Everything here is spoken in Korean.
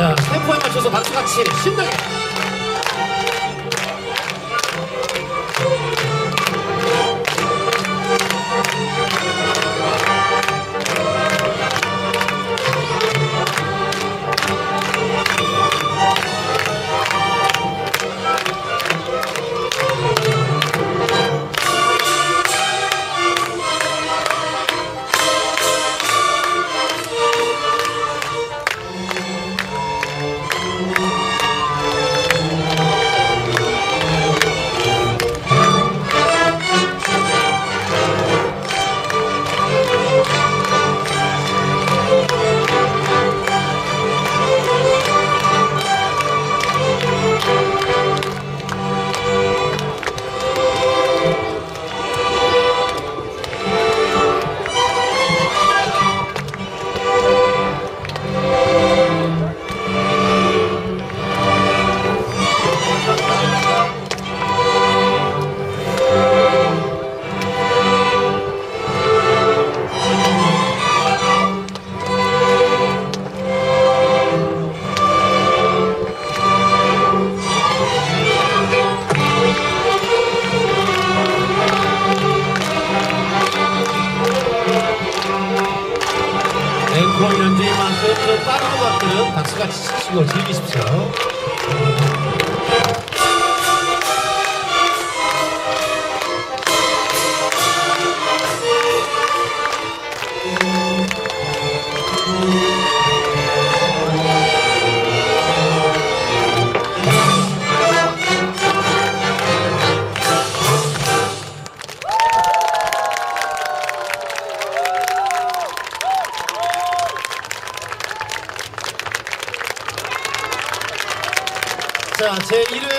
자, 템포에 맞춰서 박수같이 신나게. 앵콜 연주만큼 그 빠른 것들은 박수같이 치시고 즐기십시오. 자, 제 1회